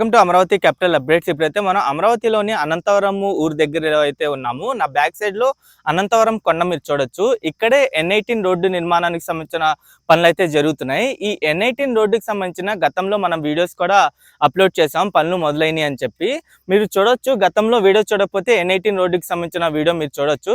Welcome to Amaravati capital updates. ఇప్పుడైతే మనం అమరావతిలోని అనంతవరం ఊరు దగ్గర అయితే ఉన్నాము. నా బ్యాక్ సైడ్లో అనంతవరం కొండ మీరు చూడొచ్చు. ఇక్కడే ఎన్ ఎయిటీన్ రోడ్డు నిర్మాణానికి సంబంధించిన పనులు అయితే జరుగుతున్నాయి. ఈ ఎన్ ఎయిటీన్ రోడ్డుకి సంబంధించిన గతంలో మనం వీడియోస్ కూడా అప్లోడ్ చేసాం పనులు మొదలైనవి అని చెప్పి మీరు చూడొచ్చు. గతంలో వీడియో చూడకపోతే ఎన్ ఎయిటీన్ రోడ్డుకి సంబంధించిన వీడియో మీరు చూడొచ్చు.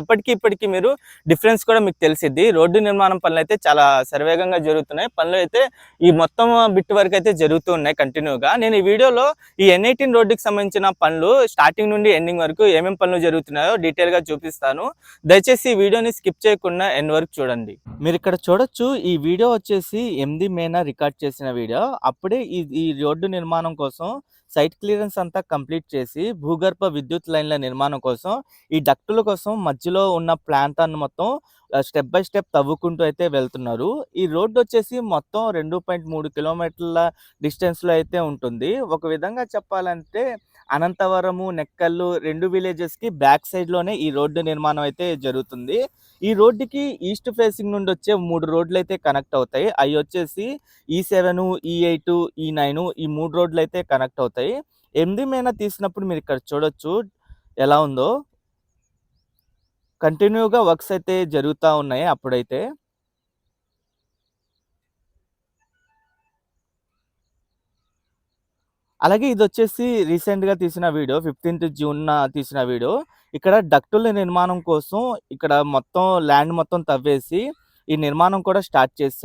అప్పటికి ఇప్పటికి మీరు డిఫరెన్స్ కూడా మీకు తెలిసిద్ది. రోడ్డు నిర్మాణం పనులు అయితే చాలా సర్వేగంగా జరుగుతున్నాయి. పనులు అయితే ఈ మొత్తం బిట్ వరకు అయితే జరుగుతూ ఉన్నాయి కంటిన్యూగా. నేను ఈ వీడియోలో ఈ ఎన్ ఎయిటీన్ రోడ్డుకి సంబంధించిన పనులు స్టార్టింగ్ నుండి ఎండింగ్ వరకు ఏమేమి పనులు జరుగుతున్నాయో డీటెయిల్గా చూపిస్తాను. దయచేసి ఈ వీడియోని స్కిప్ చేయకుండా ఎండ్ వరకు చూడండి. మీరు ఇక్కడ చూడొచ్చు ఈ వీడియో వచ్చేసి ఎనిమిది మేన రికార్డ్ చేసిన వీడియో. అప్పుడే ఈ ఈ రోడ్డు నిర్మాణం కోసం సైట్ క్లియరెన్స్ అంతా కంప్లీట్ చేసి భూగర్భ విద్యుత్ లైన్ల నిర్మాణం కోసం ఈ డక్టుల కోసం మధ్యలో ఉన్న ప్రాంతాన్ని మొత్తం స్టెప్ బై స్టెప్ తవ్వుకుంటూ అయితే వెళ్తున్నారు. ఈ రోడ్డు వచ్చేసి మొత్తం రెండు పాయింట్ మూడు కిలోమీటర్ల డిస్టెన్స్లో అయితే ఉంటుంది. ఒక విధంగా చెప్పాలంటే అనంతవరము నెక్కల్లు రెండు విలేజెస్కి బ్యాక్ సైడ్లోనే ఈ రోడ్డు నిర్మాణం అయితే జరుగుతుంది. ఈ రోడ్డుకి ఈస్ట్ ఫేసింగ్ నుండి వచ్చే మూడు రోడ్లు అయితే కనెక్ట్ అవుతాయి. అవి వచ్చేసి ఈ సెవెన్ ఈ ఎయిట్ ఈ నైన్ ఈ మూడు రోడ్లు అయితే కనెక్ట్ అవుతాయి. ఎనిమిది మేన తీసినప్పుడు మీరు ఇక్కడ చూడొచ్చు ఎలా ఉందో. కంటిన్యూగా వర్క్స్ అయితే జరుగుతూ ఉన్నాయి అప్పుడైతే. అలాగే ఇది వచ్చేసి రీసెంట్గా తీసిన వీడియో ఫిఫ్టీన్త్ జూన్న తీసిన వీడియో. ఇక్కడ డక్టుల నిర్మాణం కోసం ఇక్కడ మొత్తం ల్యాండ్ మొత్తం తవ్వేసి ఈ నిర్మాణం కూడా స్టార్ట్ చేస్తారు